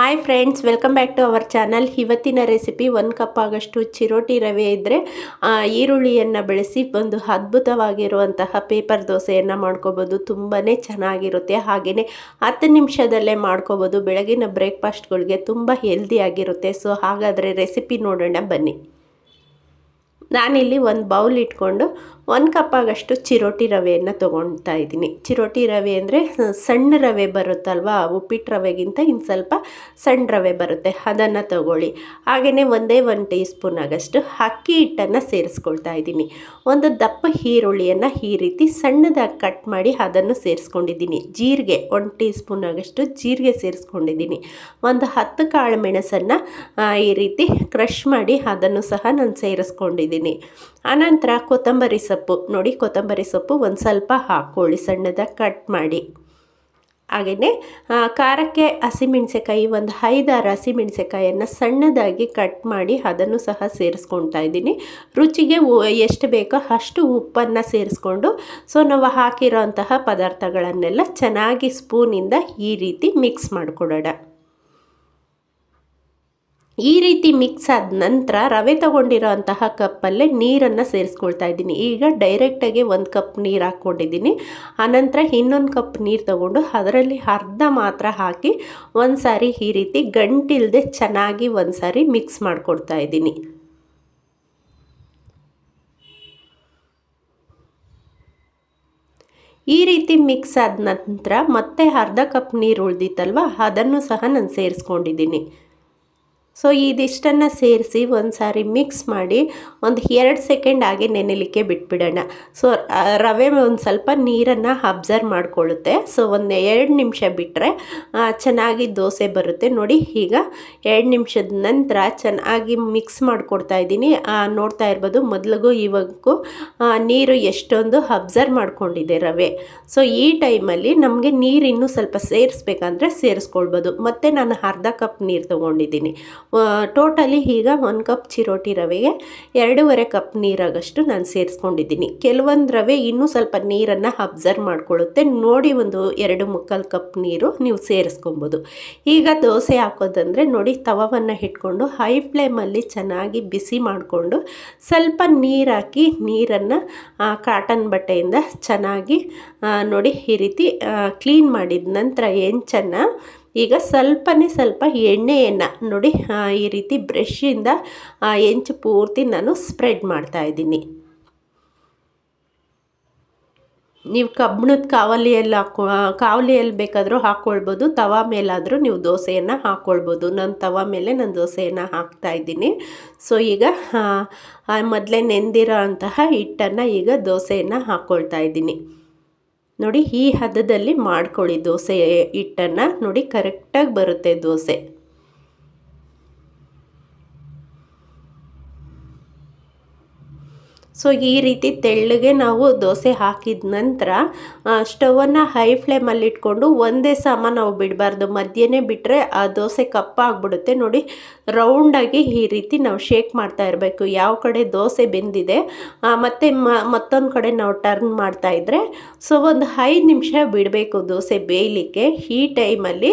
Hi friends welcome back to our channel ಇವತ್ತಿನ recipe ಒಂದು cup ಆಗಷ್ಟು ಚಿರೋಟಿ ರವೆ ಇದ್ದರೆ ಈರುಳ್ಳಿಯನ್ನು ಬೆಳೆಸಿ ಒಂದು ಅದ್ಭುತವಾಗಿರುವಂತಹ ಪೇಪರ್ ದೋಸೆಯನ್ನು ಮಾಡ್ಕೋಬೋದು. ತುಂಬಾ ಚೆನ್ನಾಗಿರುತ್ತೆ. ಹಾಗೆಯೇ ಹತ್ತು ನಿಮಿಷದಲ್ಲೇ ಮಾಡ್ಕೋಬೋದು. ಬೆಳಗಿನ ಬ್ರೇಕ್ಫಾಸ್ಟ್ಗಳಿಗೆ ತುಂಬ ಹೆಲ್ದಿಯಾಗಿರುತ್ತೆ ಸೊ ಹಾಗಾದರೆ ರೆಸಿಪಿ ನೋಡೋಣ. ಬನ್ನಿ. ನಾನಿಲ್ಲಿ ಒಂದು ಬೌಲ್ ಇಟ್ಕೊಂಡು ಒಂದು ಕಪ್ ಆಗಷ್ಟು ಚಿರೋಟಿ ರವೆಯನ್ನು ತೊಗೊಳ್ತಾ ಇದ್ದೀನಿ. ಚಿರೋಟಿ ರವೆ ಅಂದರೆ ಸಣ್ಣ ರವೆ ಬರುತ್ತಲ್ವಾ ಉಪ್ಪಿಟ್ಟು ರವೆಗಿಂತ ಇನ್ನು ಸ್ವಲ್ಪ ಸಣ್ಣ ರವೆ ಬರುತ್ತೆ. ಅದನ್ನು ತಗೊಳ್ಳಿ. ಹಾಗೆಯೇ ಒಂದೇ ಒಂದು ಟೀ ಸ್ಪೂನ್ ಆಗಷ್ಟು ಅಕ್ಕಿ ಹಿಟ್ಟನ್ನು ಸೇರಿಸ್ಕೊಳ್ತಾ ಇದ್ದೀನಿ. ಒಂದು ದಪ್ಪ ಈರುಳ್ಳಿಯನ್ನು ಈ ರೀತಿ ಸಣ್ಣದಾಗಿ ಕಟ್ ಮಾಡಿ ಅದನ್ನು ಸೇರಿಸ್ಕೊಂಡಿದ್ದೀನಿ. ಜೀರಿಗೆ, ಒಂದು ಟೀ ಸ್ಪೂನ್ ಆಗಷ್ಟು ಜೀರಿಗೆ ಸೇರಿಸ್ಕೊಂಡಿದ್ದೀನಿ. ಒಂದು ಹತ್ತು ಕಾಳು ಮೆಣಸನ್ನು ಈ ರೀತಿ ಕ್ರಷ್ ಮಾಡಿ ಅದನ್ನು ಸಹ ನಾನು ಸೇರಿಸ್ಕೊಂಡಿದ್ದೀನಿ. ಆನಂತರ ಕೊತ್ತಂಬರಿ ಸೊಪ್ಪು. ನೋಡಿ, ಕೊತ್ತಂಬರಿ ಸೊಪ್ಪು ಒಂದು ಸ್ವಲ್ಪ ಹಾಕ್ಕೊಳ್ಳಿ ಸಣ್ಣದಾಗಿ ಕಟ್ ಮಾಡಿ. ಹಾಗೆಯೇ ಖಾರಕ್ಕೆ ಹಸಿಮೆಣಸೆಕಾಯಿ ಒಂದು ಐದಾರು ಹಸಿಮೆಣಸೆಕಾಯನ್ನು ಸಣ್ಣದಾಗಿ ಕಟ್ ಮಾಡಿ ಅದನ್ನು ಸಹ ಸೇರಿಸ್ಕೊಳ್ತಾ ಇದ್ದೀನಿ. ರುಚಿಗೆ ಎಷ್ಟು ಬೇಕೋ ಅಷ್ಟು ಉಪ್ಪನ್ನು ಸೇರಿಸ್ಕೊಂಡು, ಸೊ, ನಾವು ಹಾಕಿರೋ ಅಂತಹ ಪದಾರ್ಥಗಳನ್ನೆಲ್ಲ ಚೆನ್ನಾಗಿ ಸ್ಪೂನಿಂದ ಈ ರೀತಿ ಮಿಕ್ಸ್ ಮಾಡಿಕೊಡೋಣ. ಈ ರೀತಿ ಮಿಕ್ಸ್ ಆದ ನಂತರ ರವೆ ತಗೊಂಡಿರೋ ಅಂತಹ ಕಪ್ಪಲ್ಲೇ ನೀರನ್ನು ಸೇರಿಸ್ಕೊಳ್ತಾ ಇದ್ದೀನಿ. ಈಗ ಡೈರೆಕ್ಟಾಗಿ ಒಂದು ಕಪ್ ನೀರು ಹಾಕ್ಕೊಂಡಿದ್ದೀನಿ. ಆನಂತರ ಇನ್ನೊಂದು ಕಪ್ ನೀರು ತಗೊಂಡು ಅದರಲ್ಲಿ ಅರ್ಧ ಮಾತ್ರ ಹಾಕಿ ಒಂದು ಸಾರಿ ಈ ರೀತಿ ಗಂಟಿಲ್ಲದೆ ಚೆನ್ನಾಗಿ ಒಂದು ಸಾರಿ ಮಿಕ್ಸ್ ಮಾಡಿಕೊಡ್ತಾ ಇದ್ದೀನಿ. ಈ ರೀತಿ ಮಿಕ್ಸ್ ಆದ ನಂತರ ಮತ್ತೆ ಅರ್ಧ ಕಪ್ ನೀರು ಉಳ್ದಿತ್ತಲ್ವ? ಅದನ್ನು ಸಹ ನಾನು ಸೇರಿಸ್ಕೊಂಡಿದ್ದೀನಿ. ಸೊ ಇದಿಷ್ಟನ್ನು ಸೇರಿಸಿ ಒಂದು ಸಾರಿ ಮಿಕ್ಸ್ ಮಾಡಿ ಒಂದು ಎರಡು ಸೆಕೆಂಡ್ ಹಾಗೆ ನೆನೆಲಿಕ್ಕೆ ಬಿಟ್ಬಿಡೋಣ. ಸೊ ರವೆ ಒಂದು ಸ್ವಲ್ಪ ನೀರನ್ನು ಅಬ್ಸರ್ವ್ ಮಾಡಿಕೊಳ್ಳುತ್ತೆ. ಸೊ, ಒಂದು ಎರಡು ನಿಮಿಷ ಬಿಟ್ಟರೆ ಚೆನ್ನಾಗಿ ದೋಸೆ ಬರುತ್ತೆ. ನೋಡಿ, ಈಗ ಎರಡು ನಿಮಿಷದ ನಂತರ ಚೆನ್ನಾಗಿ ಮಿಕ್ಸ್ ಮಾಡಿಕೊಡ್ತಾ ಇದ್ದೀನಿ. ನೋಡ್ತಾ ಇರ್ಬೋದು, ಮೊದಲಿಗೂ ಇವಾಗೂ ನೀರು ಎಷ್ಟೊಂದು ಅಬ್ಸರ್ವ್ ಮಾಡ್ಕೊಂಡಿದೆ ರವೆ. ಸೊ, ಈ ಟೈಮಲ್ಲಿ ನಮಗೆ ನೀರು ಇನ್ನೂ ಸ್ವಲ್ಪ ಸೇರಿಸ್ಬೇಕಂದ್ರೆ ಸೇರಿಸ್ಕೊಳ್ಬೋದು. ಮತ್ತು ನಾನು ಅರ್ಧ ಕಪ್ ನೀರು ತೊಗೊಂಡಿದ್ದೀನಿ. ಟೋಟಲಿ ಈಗ ಒಂದು ಕಪ್ ಚಿರೋಟಿ ರವೆಗೆ ಎರಡೂವರೆ ಕಪ್ ನೀರಾಗಷ್ಟು ನಾನು ಸೇರಿಸ್ಕೊಂಡಿದ್ದೀನಿ. ಕೆಲವೊಂದು ರವೆ ಇನ್ನೂ ಸ್ವಲ್ಪ ನೀರನ್ನು ಅಬ್ಸರ್ವ್ ಮಾಡ್ಕೊಳ್ಳುತ್ತೆ. ನೋಡಿ ಒಂದು ಎರಡು ಮುಕ್ಕಾಲು ಕಪ್ ನೀರು ನೀವು ಸೇರಿಸ್ಕೊಬೋದು. ಈಗ ದೋಸೆ ಹಾಕೋದಂದರೆ ನೋಡಿ ತವವನ್ನು ಇಟ್ಕೊಂಡು ಹೈ ಫ್ಲೇಮಲ್ಲಿ ಚೆನ್ನಾಗಿ ಬಿಸಿ ಮಾಡಿಕೊಂಡು ಸ್ವಲ್ಪ ನೀರು ಹಾಕಿ ನೀರನ್ನು ಕಾಟನ್ ಬಟ್ಟೆಯಿಂದ ಚೆನ್ನಾಗಿ ನೋಡಿ ಈ ರೀತಿ ಕ್ಲೀನ್ ಮಾಡಿದ ನಂತರ ಹೆಂಚನ್ನು ಈಗ ಸ್ವಲ್ಪನೇ ಸ್ವಲ್ಪ ಎಣ್ಣೆಯನ್ನು ನೋಡಿ ಈ ರೀತಿ ಬ್ರಷಿಂದ ಎಂಚು ಪೂರ್ತಿ ನಾನು ಸ್ಪ್ರೆಡ್ ಮಾಡ್ತಾ ಇದ್ದೀನಿ. ನೀವು ಕಬ್ಬಣದ ಕಾವಲಿಯಲ್ಲಿ ಹಾಕೊ ಕಾವಲಿಯಲ್ಲಿ ಬೇಕಾದರೂ ಹಾಕ್ಕೊಳ್ಬೋದು ತವ ಮೇಲಾದರೂ ನೀವು ದೋಸೆಯನ್ನು ಹಾಕ್ಕೊಳ್ಬೋದು ನಾನು ತವ ಮೇಲೆ ನಾನು ದೋಸೆಯನ್ನು ಹಾಕ್ತಾ ಇದ್ದೀನಿ. ಸೊ ಈಗ ಮೊದಲೇ ನೆಂದಿರೋ ಅಂತಹ ಹಿಟ್ಟನ್ನು ಈಗ ದೋಸೆಯನ್ನು ಹಾಕ್ಕೊಳ್ತಾ ಇದ್ದೀನಿ. ನೋಡಿ ಈ ಹದದಲ್ಲಿ ಮಾಡ್ಕೊಳ್ಳಿ ದೋಸೆ ಹಿಟ್ಟನ್ನು ನೋಡಿ ಕರೆಕ್ಟಾಗಿ ಬರುತ್ತೆ ದೋಸೆ. ಸೊ, ಈ ರೀತಿ ತೆಳ್ಳಗೆ ನಾವು ದೋಸೆ ಹಾಕಿದ ನಂತರ ಸ್ಟವನ್ನು ಹೈ ಫ್ಲೇಮಲ್ಲಿ ಇಟ್ಕೊಂಡು ಒಂದೇ ಸಮ ನಾವು ಬಿಡಬಾರ್ದು. ಮಧ್ಯನೇ ಬಿಟ್ಟರೆ ಆ ದೋಸೆ ಕಪ್ಪಾಗ್ಬಿಡುತ್ತೆ ನೋಡಿ ರೌಂಡಾಗಿ ಈ ರೀತಿ ನಾವು ಶೇಕ್ ಮಾಡ್ತಾ ಇರಬೇಕು. ಯಾವ ಕಡೆ ದೋಸೆ ಬೆಂದಿದೆ ಮತ್ತು ಮತ್ತೊಂದು ಕಡೆ ನಾವು ಟರ್ನ್ ಮಾಡ್ತಾ ಇದ್ದರೆ ಸೊ, ಒಂದು ಐದು ನಿಮಿಷ ಬಿಡಬೇಕು ದೋಸೆ ಬೇಯಲಿಕ್ಕೆ. ಈ ಟೈಮಲ್ಲಿ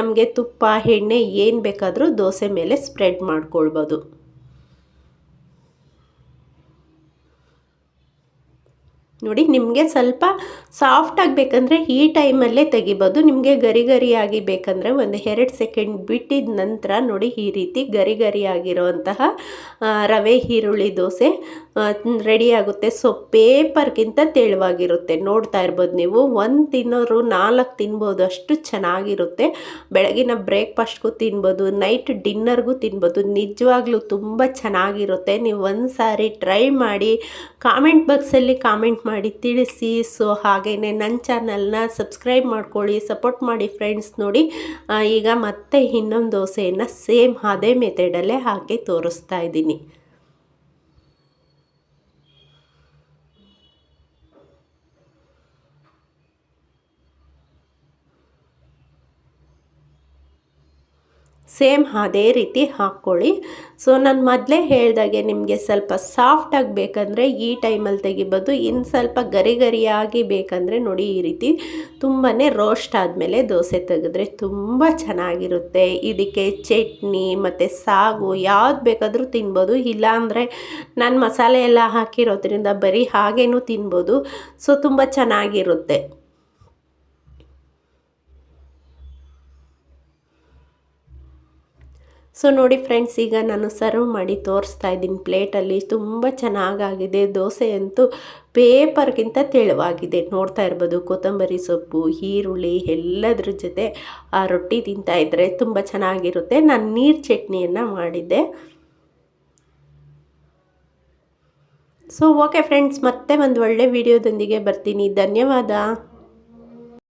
ನಮಗೆ ತುಪ್ಪ, ಎಣ್ಣೆ ಏನು ಬೇಕಾದರೂ ದೋಸೆ ಮೇಲೆ ಸ್ಪ್ರೆಡ್ ಮಾಡ್ಕೊಳ್ಬೋದು. ನೋಡಿ, ನಿಮಗೆ ಸ್ವಲ್ಪ ಸಾಫ್ಟಾಗಿ ಬೇಕಂದರೆ ಈ ಟೈಮಲ್ಲೇ ತೆಗಿಬೋದು. ನಿಮಗೆ ಗರಿ ಗರಿಯಾಗಿ ಬೇಕಂದರೆ ಒಂದು ಎರಡು ಸೆಕೆಂಡ್ ಬಿಟ್ಟಿದ ನಂತರ ನೋಡಿ ಈ ರೀತಿ ಗರಿ ಗರಿಯಾಗಿರುವಂತಹ ರವೆ, ಈರುಳ್ಳಿ, ದೋಸೆ ರೆಡಿಯಾಗುತ್ತೆ ಸೊ ಪೇಪರ್ಗಿಂತ ತೆಳುವಾಗಿರುತ್ತೆ. ನೋಡ್ತಾ ಇರ್ಬೋದು ನೀವು. ಒಂದು ತಿನ್ನೋರು ನಾಲ್ಕು ತಿನ್ಬೋದು. ಅಷ್ಟು ಚೆನ್ನಾಗಿರುತ್ತೆ. ಬೆಳಗಿನ ಬ್ರೇಕ್ಫಾಸ್ಟ್ಗೂ ತಿನ್ಬೋದು ನೈಟ್ ಡಿನ್ನರ್ಗೂ ತಿನ್ಬೋದು. ನಿಜವಾಗ್ಲೂ ತುಂಬ ಚೆನ್ನಾಗಿರುತ್ತೆ. ನೀವು ಒಂದು ಸಾರಿ ಟ್ರೈ ಮಾಡಿ ಕಾಮೆಂಟ್ ಬಾಕ್ಸಲ್ಲಿ ಕಾಮೆಂಟ್ ಮಾಡಿ ತಿಳಿಸಿ. ಸೊ ಹಾಗೆಯೇ ನನ್ನ ಚಾನಲ್ನ ಸಬ್ಸ್ಕ್ರೈಬ್ ಮಾಡ್ಕೊಳ್ಳಿ ಸಪೋರ್ಟ್ ಮಾಡಿ ಫ್ರೆಂಡ್ಸ್ ನೋಡಿ. ಈಗ ಮತ್ತೆ ಇನ್ನೊಂದು ದೋಸೆಯನ್ನು ಸೇಮ್ ಅದೇ ಮೆಥಡಲ್ಲೇ ಹಾಕಿ ತೋರಿಸ್ತಾ ಇದ್ದೀನಿ. ಸೇಮ್ ಅದೇ ರೀತಿ ಹಾಕ್ಕೊಳ್ಳಿ. ಸೊ ನಾನು ಮೊದಲೇ ಹೇಳಿದಾಗೆ ನಿಮಗೆ ಸ್ವಲ್ಪ ಸಾಫ್ಟಾಗಿ ಬೇಕಂದರೆ ಈ ಟೈಮಲ್ಲಿ ತೆಗಿಬೋದು. ಇನ್ನು ಸ್ವಲ್ಪ ಗರಿ ಗರಿಯಾಗಿ ಬೇಕಂದರೆ ನೋಡಿ ಈ ರೀತಿ ತುಂಬಾ ರೋಸ್ಟ್ ಆದಮೇಲೆ ದೋಸೆ ತೆಗೆದ್ರೆ ತುಂಬ ಚೆನ್ನಾಗಿರುತ್ತೆ. ಇದಕ್ಕೆ ಚಟ್ನಿ ಮತ್ತು ಸಾಗು ಯಾವ್ದು ಬೇಕಾದರೂ ತಿನ್ಬೋದು. ಇಲ್ಲಾಂದರೆ ನಾನು ಮಸಾಲೆ ಎಲ್ಲ ಹಾಕಿರೋದ್ರಿಂದ ಬರೀ ಹಾಗೇನೂ ತಿನ್ಬೋದು. ಸೊ ತುಂಬ ಚೆನ್ನಾಗಿರುತ್ತೆ. ಸೊ ನೋಡಿ ಫ್ರೆಂಡ್ಸ್ ಈಗ ನಾನು ಸರ್ವ್ ಮಾಡಿ ತೋರಿಸ್ತಾ ಇದ್ದೀನಿ ಪ್ಲೇಟಲ್ಲಿ ತುಂಬ ಚೆನ್ನಾಗಾಗಿದೆ. ದೋಸೆ ಅಂತೂ ಪೇಪರ್ಗಿಂತ ತೆಳುವಾಗಿದೆ. ನೋಡ್ತಾ ಇರ್ಬೋದು, ಕೊತ್ತಂಬರಿ ಸೊಪ್ಪು, ಈರುಳ್ಳಿ ಎಲ್ಲದ್ರ ಜೊತೆ ಆ ರೊಟ್ಟಿ ತಿಂತಾ ಇದ್ದರೆ ತುಂಬ ಚೆನ್ನಾಗಿರುತ್ತೆ. ನಾನು ನೀರು ಚಟ್ನಿಯನ್ನು ಮಾಡಿದ್ದೆ. ಸೊ ಓಕೆ ಫ್ರೆಂಡ್ಸ್ ಮತ್ತೆ ಒಂದು ಒಳ್ಳೆ ವಿಡಿಯೋದೊಂದಿಗೆ ಬರ್ತೀನಿ. ಧನ್ಯವಾದ.